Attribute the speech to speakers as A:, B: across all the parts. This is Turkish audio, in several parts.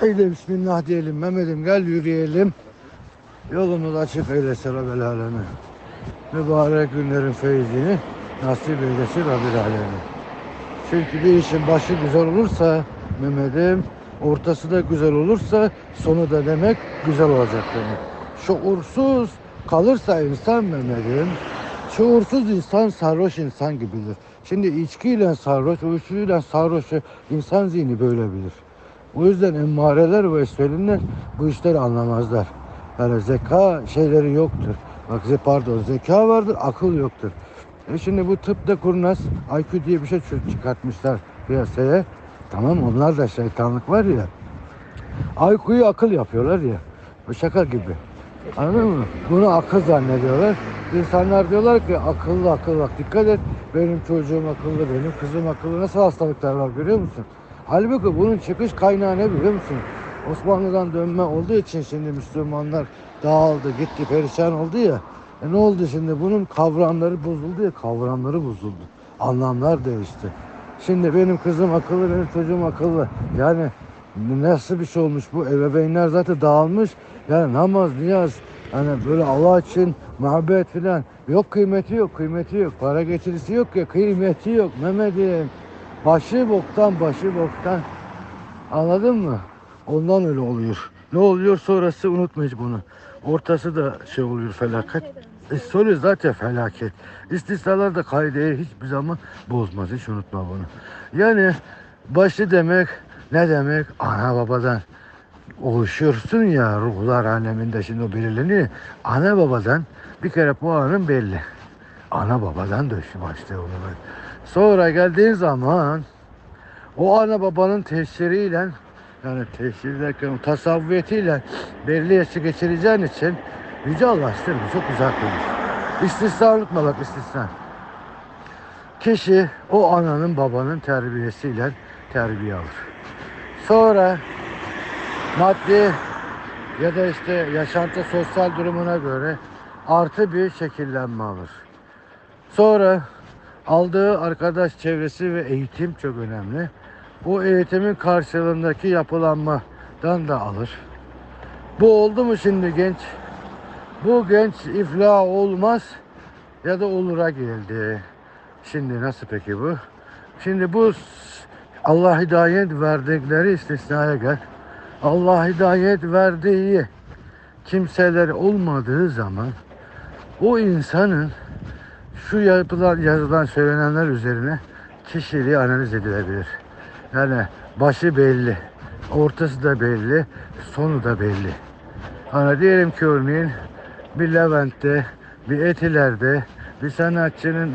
A: Haydi bismillah diyelim Mehmet'im gel yürüyelim. Yolumuz açık eylesin Rabbil Alemin. Mübarek günlerin feyzini nasip eylesin Rabbil Alemin. Çünkü bir işin başı güzel olursa Mehmet'im ortası da güzel olursa sonu da demek güzel olacak demek. Şuursuz kalırsa insan Mehmet'im şuursuz insan sarhoş insan gibidir. Şimdi içkiyle sarhoş, uyuşturucuyla sarhoşu insan zihni böyle bilir. O yüzden emmareler ve esvelinler bu işleri anlamazlar. Yani zeka şeyleri yoktur. Bak pardon zeka vardır, akıl yoktur. E şimdi bu tıpta kurnaz IQ diye bir şey çı- çıkartmışlar piyasaya. Tamam onlar da şeytanlık var ya. IQ'yu akıl yapıyorlar ya. Bu şaka gibi. Anladın mı? Bunu akıl zannediyorlar. İnsanlar diyorlar ki akıllı akıllı bak dikkat et. Benim çocuğum akıllı, benim kızım akıllı. Nasıl hastalıklar var görüyor musun? Halbuki bunun çıkış kaynağı ne biliyor musun? Osmanlı'dan dönme olduğu için şimdi Müslümanlar dağıldı, gitti, perişan oldu ya. E ne oldu şimdi? Bunun kavramları bozuldu ya, kavramları bozuldu. Anlamlar değişti. Şimdi benim kızım akıllı, benim çocuğum akıllı. Yani nasıl bir şey olmuş bu? Ebeveynler zaten dağılmış. Yani namaz, niyaz, hani böyle Allah için muhabbet filan. Yok kıymeti yok, kıymeti yok. Para getirisi yok ya, kıymeti yok Mehmet'im. Başı boktan, başı boktan. Anladın mı? Ondan öyle oluyor. Ne oluyor sonrası unutma hiç bunu. Ortası da şey oluyor felaket. E, sonu zaten felaket. İstisnalar da kaideyi hiçbir zaman bozmaz. Hiç unutma bunu. Yani başı demek ne demek? Ana babadan oluşuyorsun ya ruhlar aleminde şimdi o belirleniyor. Ana babadan bir kere puanın belli. Ana babadan döşü başlıyor bunu. Sonra geldiğin zaman o ana babanın tesiriyle yani tesir derken tasavvufiyetiyle belli yaşı geçireceğin için Yüce Allah bu çok güzel konuş. İstisna unutma bak istisna. Kişi o ananın babanın terbiyesiyle terbiye alır. Sonra maddi ya da işte yaşantı sosyal durumuna göre artı bir şekillenme alır. Sonra aldığı arkadaş çevresi ve eğitim çok önemli. O eğitimin karşılığındaki yapılanmadan da alır. Bu oldu mu şimdi genç? Bu genç iflah olmaz ya da olura geldi. Şimdi nasıl peki bu? Şimdi bu Allah hidayet verdikleri istisnaya gel. Allah hidayet verdiği kimseler olmadığı zaman o insanın şu yapılan, yazılan, söylenenler üzerine kişiliği analiz edilebilir. Yani başı belli, ortası da belli, sonu da belli. Hani diyelim ki örneğin bir Levent'te, bir Etiler'de bir sanatçının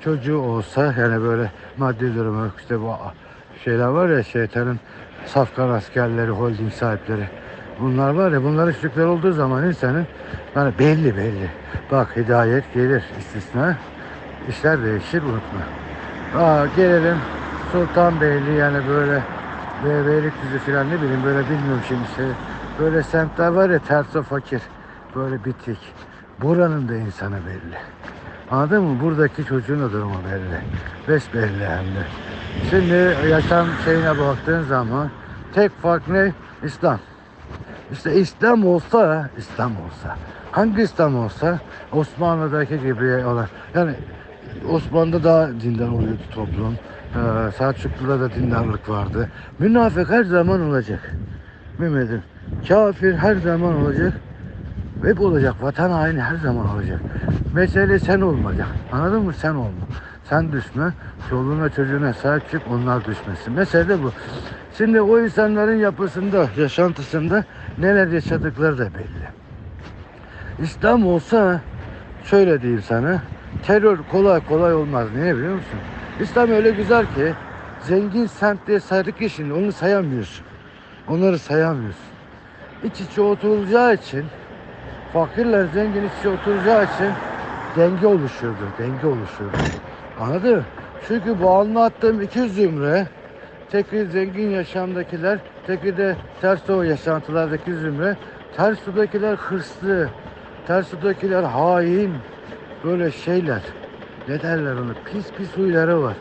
A: çocuğu olsa yani böyle maddi durumu işte bu şeyler var ya şeytanın safkan askerleri, holding sahipleri. Bunlar var ya bunların çocuklar olduğu zaman insanın yani belli belli. Bak hidayet gelir istisna. işler değişir unutma. Aa, gelelim Sultanbeyli yani böyle Be- Beylikdüzü falan ne bileyim böyle bilmiyorum şimdi işte. Böyle semtler var ya terso fakir. Böyle bitik. Buranın da insanı belli. Anladın mı? Buradaki çocuğun da durumu belli. Besbelli hem de. Şimdi yaşam şeyine baktığın zaman tek fark ne? İslam. İşte İslam olsa, İslam olsa, hangi İslam olsa Osmanlı'daki gibi olan, yani Osmanlı'da daha dindar oluyordu toplum. Ee, Selçuklu'da da dindarlık vardı. Münafık her zaman olacak. Mehmet'im. Kafir her zaman olacak. Hep olacak. Vatan haini her zaman olacak. Mesele sen olmayacak. Anladın mı? Sen olma. Sen düşme. Çoluğuna çocuğuna sahip çık. Onlar düşmesin. Mesele bu. Şimdi o insanların yapısında, yaşantısında neler yaşadıkları da belli. İslam olsa şöyle diyeyim sana. Terör kolay kolay olmaz. Niye biliyor musun? İslam öyle güzel ki zengin semt diye saydık ya şimdi onu sayamıyorsun. Onları sayamıyorsun. İç içe oturulacağı için fakirler zengin iç içe oturacağı için denge oluşuyordu. Denge oluşuyordu. Anladın mı? Çünkü bu anlattığım iki zümre tekri zengin yaşamdakiler, tekri de ters o yaşantılardaki zümre, ters sudakiler hırslı, ters sudakiler hain, böyle şeyler. Ne derler onu? Pis pis huyları var.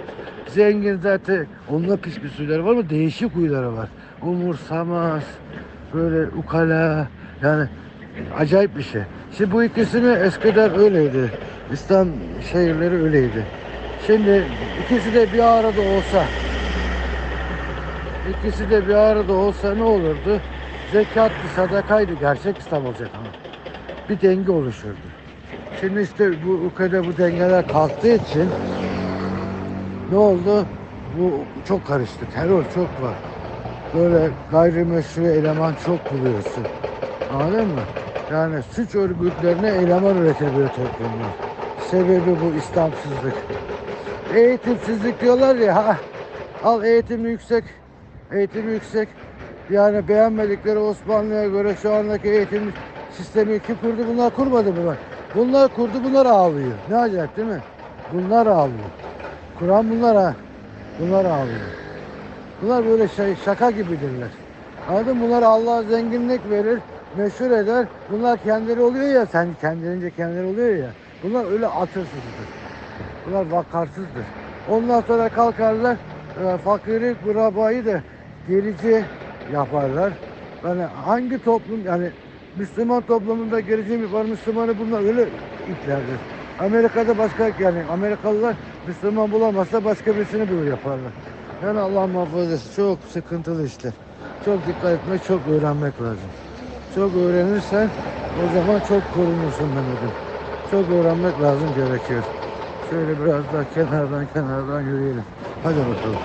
A: Zengin zaten onunla pis pis huyları var ama değişik huyları var. umursamaz, böyle ukala yani acayip bir şey. Şimdi bu ikisini eskiden öyleydi. İslam şehirleri öyleydi. Şimdi ikisi de bir arada olsa ikisi de bir arada olsa ne olurdu? Zekattı, sadakaydı. Gerçek olacak ama. Bir denge oluşurdu. Şimdi işte bu ülkede bu dengeler kalktığı için ne oldu? Bu çok karıştı. Terör çok var. Böyle gayrimeşru eleman çok buluyorsun. Anladın mı? Yani suç örgütlerine eleman üretebiliyor toplumlar. Sebebi bu İslamsızlık. Eğitimsizlik diyorlar ya. Ha, al eğitimi yüksek. Eğitimi yüksek. Yani beğenmedikleri Osmanlı'ya göre şu andaki eğitim sistemi kim kurdu? Bunlar kurmadı bunlar. Bunlar kurdu, bunlar ağlıyor. Ne acayip değil mi? Bunlar ağlıyor. Kur'an bunlar ha. Bunlar ağlıyor. Bunlar böyle şey, şaka gibidirler. Anladın mı? Bunlar Allah zenginlik verir, meşhur eder. Bunlar kendileri oluyor ya, sen kendilerince kendileri oluyor ya. Bunlar öyle atırsızdır. Bunlar vakarsızdır. Ondan sonra kalkarlar, e, fakiri, kurabayı da gerici yaparlar. Yani hangi toplum, yani Müslüman toplumunda gerici mi var, Müslümanı bunlar öyle iplerdir. Amerika'da başka, yani Amerikalılar Müslüman bulamazsa başka birisini bulur yaparlar. Yani Allah muhafaza etsin. Çok sıkıntılı işler. Çok dikkat etmek, çok öğrenmek lazım. Çok öğrenirsen o zaman çok korunursun Mehmet'im. Çok öğrenmek lazım gerekiyor. Şöyle biraz daha kenardan kenardan yürüyelim. Hadi bakalım.